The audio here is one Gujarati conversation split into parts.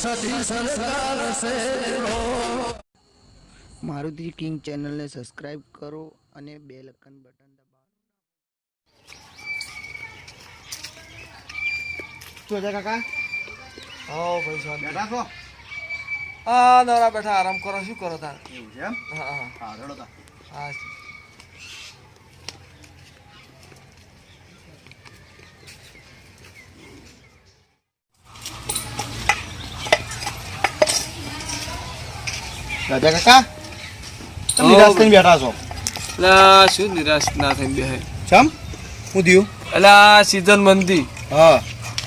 સરકાર છે મારુતિ કિંગ ચેનલને સબસ્ક્રાઈબ કરો અને બે લખન બટન દબાવો. શું છે કાકા? હા ભાઈ શાંતિ. બેઠા છો? આ નવરા બેઠા આરામ કરો શું કરો તાર? એવું છે એમ? હા હા. હા રડો તા હા રાજા કાકા? તમે નિરાશ થઈને બેઠા છો? એટલે શું નિરાશ ના થઈને બેહે? ચમ? હું થયું એટલે સીઝન મંદી હા.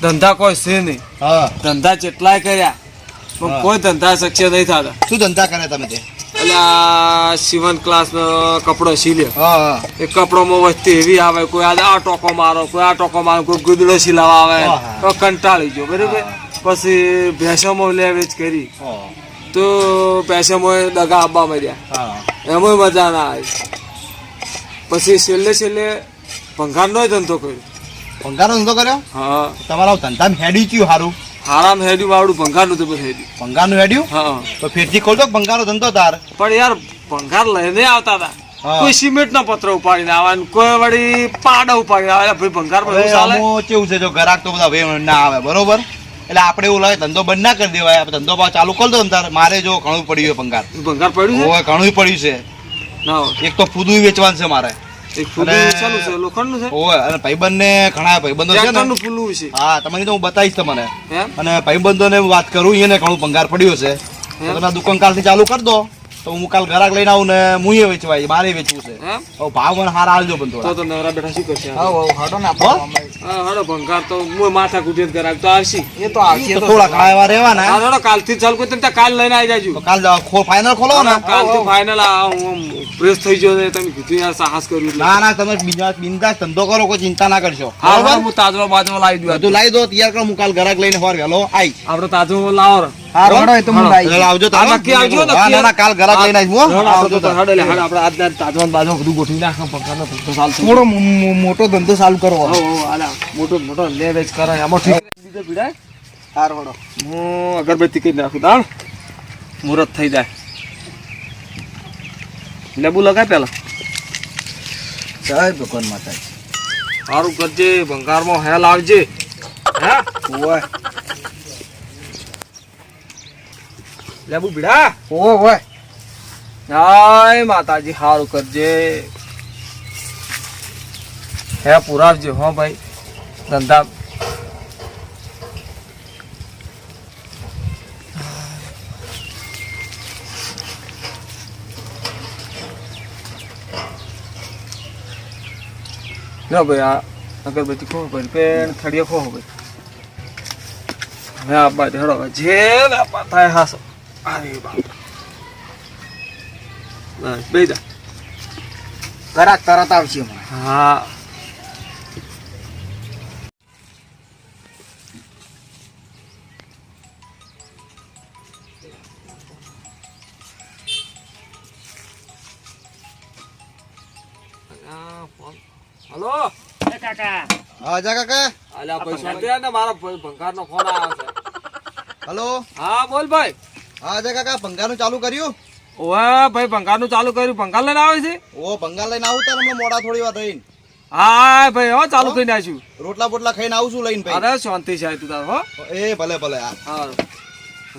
ધંધા કોઈ છે નહીં. હા. ધંધા જેટલાય કર્યા પણ. કોઈ ધંધા શક્ય નહીં થતા. શું ધંધા કરે તમે તે? એટલે સીવન ક્લાસ નો કપડો સીલે એ કપડોમાં વસ્તી એવી આવે કોઈ આ આ ટોકો મારો કોઈ આ ટોકો મારો કોઈ ગુદડો સિલાવા આવે. તો કંટાળી ગયો બરાબર? પછી ભેંસોમાં લેવેજ કરી. તો ભેંસોમાં દગા આપવા માંડ્યા. હા. એમાં મજા ના આવી. પછી છેલ્લે છેલ્લે ભંગારનો ધંધો કર્યો. ભંગારનો ધંધો કર્યો? હા. તમારા ધંધામાં હેડ્યું કયું સારું હારામ હેડ્યું વાળું ભંગારનું તો હેડ્યું. ભંગારનું હેડ્યું? હા. તો ફેરથી ખોલતો ભંગારનો ધંધો તાર. પણ યાર ભંગાર લઈને આવતા હતા કોઈ સિમેન્ટ ના પત્ર ઉપાડીને આવે કોઈ વળી પાડા ઉપાડીને આવે. ભાઈ ભંગાર ચાલે? કેવું છે જો ઘરાક તો બધા ના આવે બરોબર? એટલે આપણે એવું લાગે ધંધો બંધ ના કરી દેવાય. આપણે ધંધો ભાવ ચાલુ કરી દો તાર. મારે જો ઘણું પડ્યું છે ભંગાર ભંગાર પડ્યું છે? ઘણું પડ્યું છે. એક તો ફૂદું વેચવાનું છે મારે. અને- ભાઈબંધ ને ઘણા ભાઈબંધો છે ને. છે. હા તમને તો હું બતાવીશ તમને. અને ભાઈબંધો ને વાત કરું એને ઘણું ભંગાર પડ્યો છે. દુકાન કાલથી ચાલુ કરી દો. તો હું કાલ ઘરાક લઈને આવું ને હું વેચવા વેચવાય મારે વેચવું છે. હવે ભાવ મને હારા આલજો પણ તો થોડા. તો નવરા બેઠા શું કરશે? હો? હા? હાડો ભંગાર તો હું માથા કુટીને કરાવ તો આવશે. એ તો આવશે તો થોડા એવા રહેવાના. હા હડો કાલથી ચાલુ કોઈ તમે કાલ લઈને આવી જાજો. તો કાલ ફાઇનલ ખોલો ને. કાલથી ફાઇનલ આ હું પ્રેસ થઈ ગયો ને તમે કીધું યાર સાહસ કર્યું ના ના તમે બીજા બિંદાસ ધંધો કરો કોઈ ચિંતા ના કરશો. હાલ હા, બરોબર? હું તાજરો બાજરો લાવી દઉં તું લાવી દો તૈયાર કરો હું કાલ ઘરાક લઈને ફોર ગયેલો આઈ આપણે તાજો લાવો. હારો હડો, એ તો હું. લાવી આવજો હા, નક્કી આવજો, ના ના કાલ ઘરાક લઈને આવીશ હું. આવજો તો તમે. હડો, આપણે આજના તાજવાન બાજવા બધું ગોઠવી નાખો પંખાનો ધંધો ચાલશે. થોડો મોટો ધંધો ચાલુ કરો હો, હો, આલા, મોટો મોટો લે વેચ કરે એમાં ઠીક. બીજો પીડાય? હારો હડો હું અગરબત્તી કરી નાખું દાણ મુહૂર્ત થઈ જાય. લેબુ લગાય પેલા. સાહેબ ભગવાન માતા સારું કરજે ભંગારમાં હેલ આવજે. હે? ઓય. લેબુ ભીડા. ઓ હોય હાય માતાજી સારું કરજે. હે પુરાવજે હો ભાઈ. ધંધા. ના ભાઈ આ અગરબત્તી ખો ભાઈ પેન થળિયો ખો ભાઈ. હવે આ બાદ હડો જે વેપાર થાય હાસો. અરે બાપ બસ તરત આવશે હમણાં હા હલો હા જા કાકા અલ્યા ભાઈ મારા ભંગાર નો ફોન આવ્યો છે હલો હા બોલ ભાઈ હા જા કાકા ભંગારનું ચાલુ કર્યું? ઓવે ભાઈ ભંગારનું ચાલુ કર્યું. ભંગાર લઈને આવે છે? ઓ ભંગાર લઈને આવું તાર હમણાં મોડા થોડી વાર રહીને હા ભાઈ હો ચાલુ કરીને આવ્યું રોટલા બોટલા ખાઈને આવું છું લઈને ભાઈ. અરે શાંતિ છે તું તાર હો. એ ભલે ભલે હા. હા.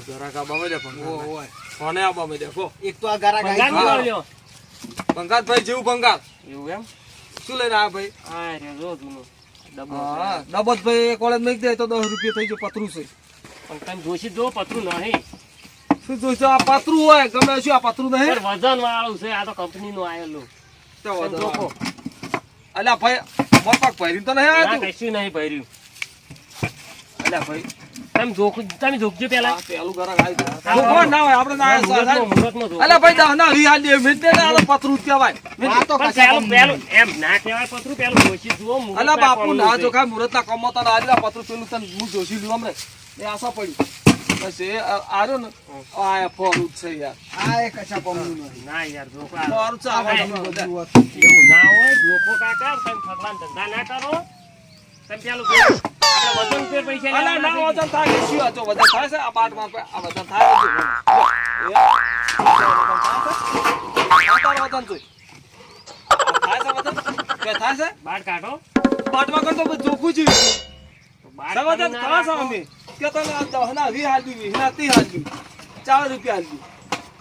જરાક આબા માં દે ભંગાર. ફોને આ માં દે કો એક તો આ ગરાક આવી ભંગાર ભાઈ જેવું ભંગાર. એવું એમ? શું લઈને આ ભાઈ? હા ડબો ભાઈ કોલેજ મેક દે તો દસ રૂપિયા થઈ ગયો પતરું છે. પણ તમે જોશી જો પતરું નહીં. શું આ પતરું હોય ગમે શું આ પતરું નહીં? વજન વાળું છે આ તો કંપની નું આવેલું તો. જોખો. અલ્યા ભાઈ મોર પાક તો નહીં ના કશું નહીં ભર્યું. અલ્યા ભાઈ. તમે જોખ તમે જોખજો પેલા. પેલું ગરાક આવી ના હોય આપણે ના જોખો. અલ્યા ભાઈ ના હાલ દે આ તો પતરું કહેવાય. પેલું પેલું એમ ના કહેવાય પતરું પેલું જોશી જુઓ મુહૂર્ત અલ્યા ના બાપુ પડવું ના પતરું પેલું તને હું જોશી લઉં હમણાં. એ આશા પડી. બસ આરો ને? આ ફોરું છે યાર. આ એક અચ્છા પમનું ના યાર ધોકા ફોરું બધા. એવું ના હોય ધોકો કાકા તમે ભગવાન ધંધા ના કરો. તમે પેલું આપણે વજન ફેર પૈસા અલા, ના વજન થાય શું આ જો વજન થાય છે આ બાટમાં આ વજન થાય છે? વજન છે? બાર કાઢો. બાટમાં કરતો જોખું ચોખ્ખું જ છે. તો બાર વજન તમે ના કાં તને દહના વી હાલ દીધી, હીના ત્રી હાલ દીધી. ચાર રૂપિયા હાલ દીધી.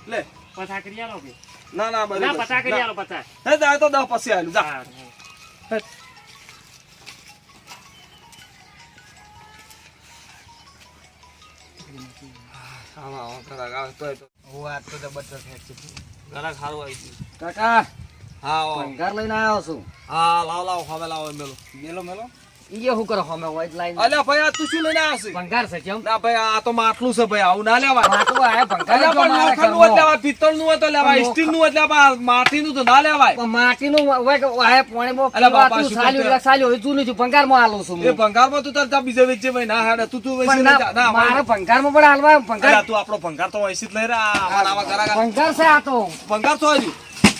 લે પચાસ કરી આલો કે ના ના બરાબર ના પચાસ કરી ના. આલો પચાસ હે જા તો દસ પછી હાલું જા તો તો કાકા હા ઘર લઈને આવ્યો છું હા લાવ લાવ હવે લાવો મેલો મેલો મેલો ઈ કરો હમે વાઈટ લાઈન અલ્યા ભાઈ આ તું શું લઈને આવ્યો છે? ભંગાર છે કેમ ના ભાઈ આ તો માટલું છે ભાઈ આવું ના લેવા માટલું આ ભંગાર અલ્યા જો પણ મારા હોય ઘરનો. લેવાય પિત્તળનું હોય તો લેવાય પણ સ્ટીલનું હોય તો લેવાય માટીનું તો ના લેવાય. માટી નું હોય કે આયા પોણીમાં અલા બાપા, શું સાલ્યું સાલ્યું. હવે જૂનું ભંગારમાં આલું છું એ ભંગારમાં તું તાર બીજે વેચે ભાઈ. ના હાડે તું તું વેચી પણ જા. ના, ના મારે ભંગારમાં પણ હાલવા ભંગાર તું આપણો ભંગાર તો વૈસી જ લઈ રહ્યા ભંગાર છે આ તો. ભંગાર તો હજુ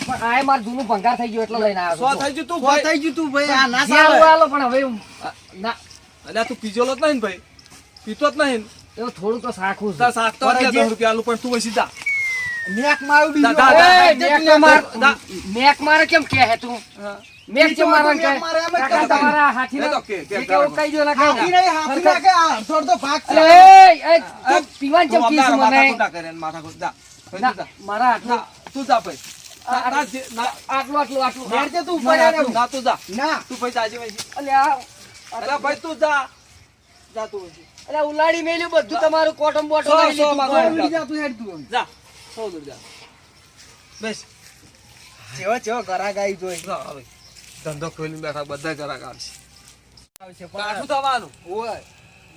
પણ આ મારું જૂનું ભંગાર થઈ ગયું એટલે લઈને સો થઈ ગયું તું ભાઈ? થઈ ગયું તું ભાઈ? આ ના સારું આલો પણ હવે ના. અલ્યા તું પીજોલો જ નહીં ભાઈ. પીતો જ નહીં ને. એવું થોડું તો સાખું છે. સાખ તો જે- રૂપિયા આલું પણ તું વૈસી જા. મેક મારું એ, મેક માર- મેક મારે કેમ કે હે તું? મેક જે મારવાનું કે કાકા તમારા હાથી ને તો કે- કે એ કેવું કહી દ્યો ને કહો. સરખા- એ, એ, તું પીવાનું તું છે કીધું અમદાવાદ મને? માથાકૂટ ના કરે માથા. ના, મારા હાથ તું જા ભાઈ. ના, ના, આટલું આટલું આટલું હેડ તું ઉપર ના, તું જા. તું ભાઈ જાજે ભાઈ. અલ્યા, અલા ભાઈ તું જા. જા તું અલ્યા, ઉલાડી મેલ્યું બધું તમારું કોટમ બોટમ લઈ લીધું. ઉડી જા. સો દૂર જા. બેસ. જેવો જેવો ઘરાક આવી જોઈ. હવે. ધંધો ખોલી બેઠા બધા ગ્રાહક આવશે કાઠું થવાનું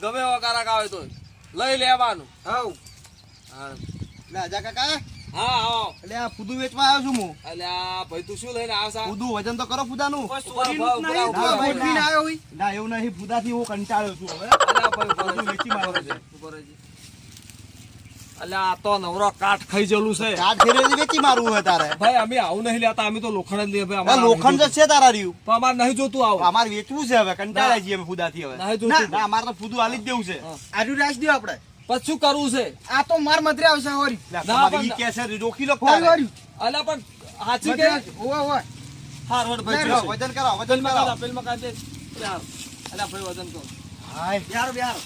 ગમે એવો ગ્રાહક આવે તો લઈ લેવાનું હાઉ. હા જા કાકા હા આવો. એટલે આ ફૂદું વેચવા આવ્યો છું હું. અલ્યા ભાઈ તું શું લઈને આવશા ફૂદું વજન તો કરો ફૂદાનું. ઊભા, ઊભા, ઊભા, ના, ઊભા, ભાઈ, ઊભા. ના. ના એવું નહીં. ફૂદાથી હું કંટાળ્યો છું હવે. અલ્યા. વેચી મારો આ તો નવરો કાઠ ખાઈ જેલું છે. વેચી મારવું હોય તારે. ભાઈ અમે આવું નહીં લેતા. અમે તો લોખંડ જ લઈએ ભાઈ અમારે લોખંડ જ છે તારા રહ્યું. પણ અમારે નહીં જોતું આવું. અમારે વેચવું છે હવે કંટાળા જઈએ અમે ફૂદાથી હવે. નહીં જોતું. ના અમારે તો ફૂદું હાલી જ દેવું છે. આજુ રાખ દ્યો આપણે. પછી શું કરવું છે? આ તો માર મધરે આવશે હોરી. ના, પણ- ઈ કે છે રોકી લો હોરી. હોરી. અલ્યા પણ હાચી કે? ઓવા ઓવા હાર વડ ભાઈ વજન કરો વજન પેલમાં કરો કાઢ, પેલમાં કાઢ દે. યાર. અલ્યા ભાઈ વજન કરો હાય. યાર યાર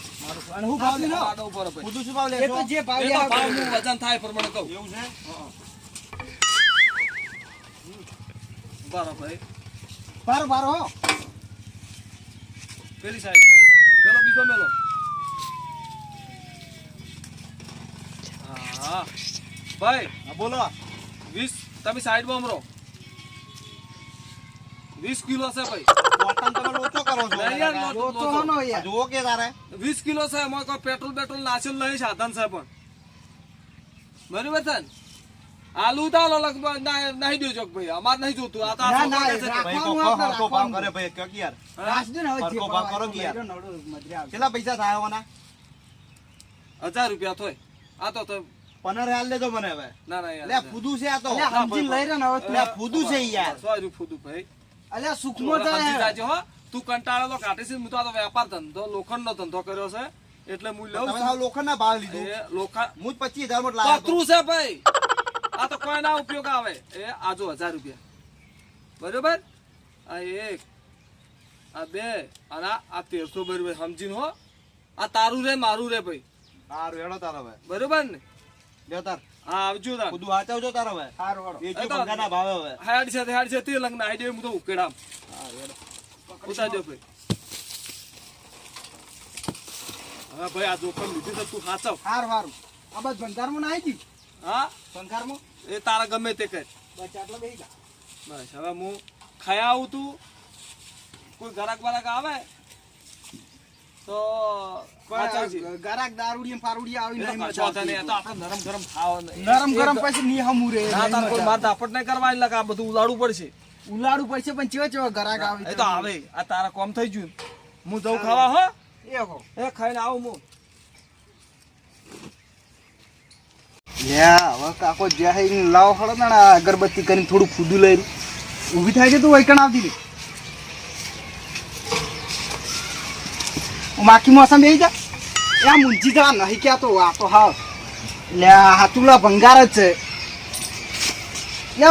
અને હું ભાવ લીધો આડો ઉપર ભાઈ. બધું શું ભાવ એ તો જે ભાવ લે ભાવનું વજન થાય પ્રમાણે કહું. એવું છે? બારો ભાઈ. બારો બારો હો. પેલી સાઈડ પેલો બીજો મેલો. હા. ભાઈ હા, બોલો. વીસ તમે સાઈડમાં અમરો. વીસ કિલો છે ભાઈ. કોટન તમે ઓછો કરો છો. નહીં યાર, લો- લો તો હોનો આ યાર જુઓ કે તારે. વીસ કિલો છે એમાં કોઈ પેટ્રોલ પેટ્રોલ નાચેલ નહીં સાધન છે પણ. બરોબર છે ને? આલુ લગભગ નહીં દેજો ભાઈ. અમારે નહીં જોતું. આ તો આ ભાઈ. કરે ભાઈ કે યાર. દે ને હવે ભાવ કરો યાર. તો. કેટલા પૈસા થાય આવવાના હજાર રૂપિયા થોય. આ તો તો પંદર હાલ લેજો મને હવે. ના ના યાર ફૂદું છે આ તો. અલ્યા, લઈ રહ્યો ને હવે. તું. ફૂદું છે યાર. સોય ફૂદું ભાઈ. અલ્યા તું સુખમાં હવે સમજી જાય જાજે હો. તું કંટાળેલો કાઢી છે હું તો આ તો વેપાર ધંધો લોખંડ ધંધો કર્યો છે. એટલે હું લઉં તમે છું. સાવ ભાવ લીધું. લોખંડ હું જ માં લાવ્યો પતરું છે ભાઈ. આ તો કોઈ ના ઉપયોગ આવે? એ આજો હજાર રૂપિયા. બરોબર? આ એક આ બે અને આ- આ તેરસો બરોબર સમજીને હો. આ તારું રે મારું રે ભાઈ. હારું હેડો તારો ભાઈ બરોબર ને? લ્યો તાર. હા આવજો તાર. ફૂદું હાચવજો તારો હવે. હારું હારું. એ તો- ભંગારના ભાવે હવે. હાડ છે હાડ છે તે લગ્ન આઈ હું તો ઉકેડામ. ઉતારજો ભાઈ. હવે ભાઈ આ જોખમ લીધી છે તું હાચવ. હારું હારું. આ બસ ભંગારમાં ના આવી ગઈ હા? ભંગારમાં એ તારા ગમે તે કર. બસ આટલો બેહી જા. બસ હવે હું ખાયા આવું તું. કોઈ ગરાક બરાક આવે? તો ગરાક દારૂડિયા ને આવી નહીં કશો મજા વાંધો નહીં, એ તો આપણે નરમ ગરમ ખાવાનું. નરમ ગરમ પછી ની હમું રે ના, તાર કોઈ માર ધાપટ નહીં કરવા એટલે આ બધું ઉલાડવું પડશે. આવે. પડશે પણ ચેવો ચેવો ગરાક આવે એ તો આવે આ તારા કોમ થઈ ગયું. હું જઉં ખાવા હો? એ હો. એ ખાઈને આવું હું. લ્યા હવે કાકો જ્યાં લાવો હળો ને અગરબત્તી કરીને થોડું ફૂદું લઈ ઊભી થાય છે તું વૈકણ આવતી રે માખી મોસમ બેસી જા એ મુંજી જવા નહીં ક્યાં આ તો હા લે આ હાથુલા ભંગાર જ છે લે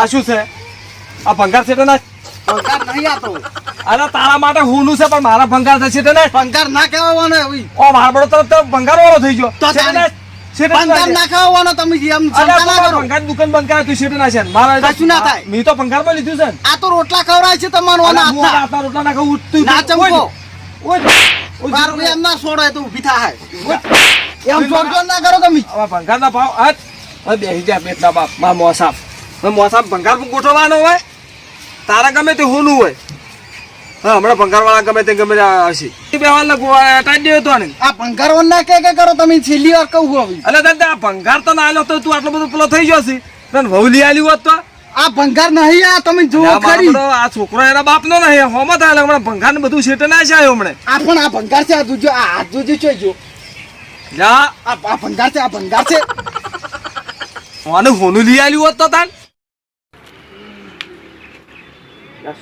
આ શું છે? આ ભંગાર છે ને? ભંગાર નહીં આતો અરે તારા માટે હુંનું છે પણ મારા ભંગાર થશે ને? ભંગાર ના કહેવાનો હવે ઓ મારો તો તો ભંગાર વાળો થઈ ગયો. તો છે? ભંગાર ના તમે ભંગાર દુકાન બંધ કરાય તું ના મારા કશું ના થાય. મેં તો ભંગારમાં લીધું છે આ તો રોટલા ખવડાય છે તમારો અરે ના રોટલા ના ખાઉં, તું- ના. ચમકો ઓય, ઓય, એમ ના છોડે તો ઊભી થાય એમ જોડ ના. કરો તમે. ભંગાર ના ભાવ હવે બેસી જા બેટલા બાપ મા મોસાબ મોસાબ ભંગાર પણ ગોઠવવાનો હોય? તારા ગમે તે હોનું હોય. હા હમણાં ભંગારવાળા ગમે તે ગમે તે આવશે એ બે વાર લગો ટાઈટ દેવો તો ને આ ભંગાર ના કે કે કરો તમે છેલ્લી વાર કહું હવે. અલે તને આ ભંગાર તો ના આલ્યો તો તું આટલો બધો પેલો થઈ ગયો છે તને વહુલી આલી હોત તો? આ ભંગાર નહીં આ તમે જુઓ ખરી. આ છોકરો એના બાપ નો નહીં હોમ થાય હમણાં ભંગાર ને બધું સેટ ના છે હમણે. આ પણ આ ભંગાર છે આ જોજો આ હાથ જોજો છે જો જા. આ ભંગાર છે આ ભંગાર છે. આને હોનું લઈ આલ્યું હોત તો તાન?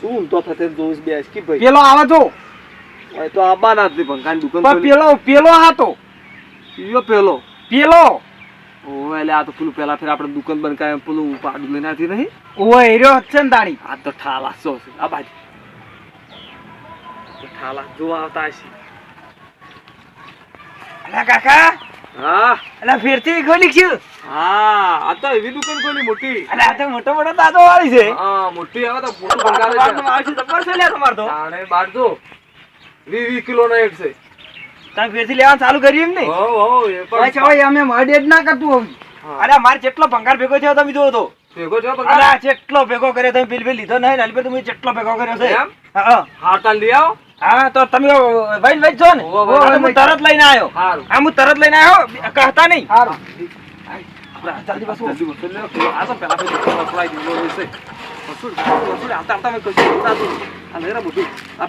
શું ઊંધો થતે જોઈશ બેસ કે ભાઈ? પેલો આવે જો. હવે તો આબાના જ પણ ભંગારની દુકાન પણ પેલો પેલો હાતો યો પેલો? પેલો. ઓ એટલે આ તો પેલું પેલા ફેર આપણે દુકાન બંધ કાંઈ પેલું પાડું લઈને આથી નહીં? ઓય એર્યો છે ને તાણી આ તો ઠાલા સો છે. આ બાજુ. ઠાલા જોવા આવતા હશે. અલા કાકા. હા. અલા ફેરથી ખોલી છું હા આ તો એવી દુકાન ખોલી મોટી. અલા આ તો મોટો મોટો દાદો વાળી છે. હા મોટી હવે તો મોટું ભંગાર છે. માવશું જબર છે લ્યા તમાર તો. તાણે બાર જો વી વી કિલો નો એક છે. તમે ફેરથી લેવાનું ચાલુ કરી એમ ને હો હો એ પણ ભાઈ અમે મડે જ ના કરતું હવે અરે મારે જેટલો ભંગાર ભેગો થયો તમે જોવો તો. ભેગો ભંગાર? જેટલો ભેગો કર્યો તમે બિલ બિલ લીધો નહીં ને તમે જેટલો ભેગો કર્યો છે. એમ? હા હા. તાન લઈ આવો. હા તો તમે ભાઈ ભાઈ છો ને. હા. તરત લઈને આવ્યો. હા હું તરત લઈને આવ્યો કહેતા નહીં.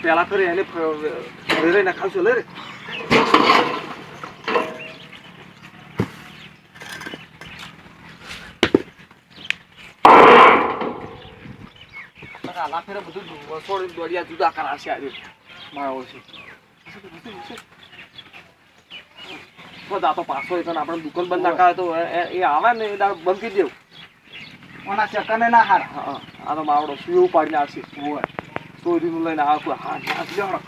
પેલા ફેર એને નખાવશું લઈ રે. આલા ફેરે બધું વસોડી જુદા કરાશે આજે. મારો છે. બધા તો પાછો એ તને આપણે દુકાન બંધ ના કરે તો એ- આવે ને એ દાડો બંધ કરી દેવું. ઓના ચકને ના હાર. હા હા. આ તો માવડો સુયો ઉપાડીને આવશે. હોય. ચોરીનું લઈને આવે કોઈ હાથ હાથ લેવડો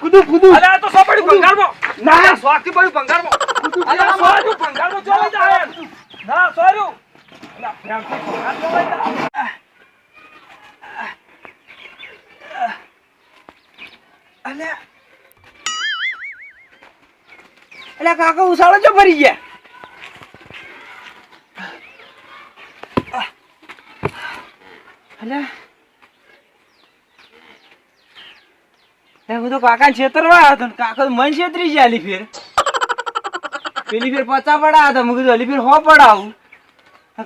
કુદુ કુદુ. અરે તો સોપડી ભંગારમાં. ના, સોથી પડ્યું ભંગારમાં. જાય. ના. એટલે કાકા ઉસાળો છો ફરી ગયા? અલ્યા એ હું તો કાકા છેતરવા હતો કાકા મન છેતરી ગયા અલી ફેર. પેલી ફેર પચા પડા હતા. મેં કીધું અલી ફેર હો પડાવું.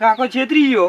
કાકો છેતરી ગયો.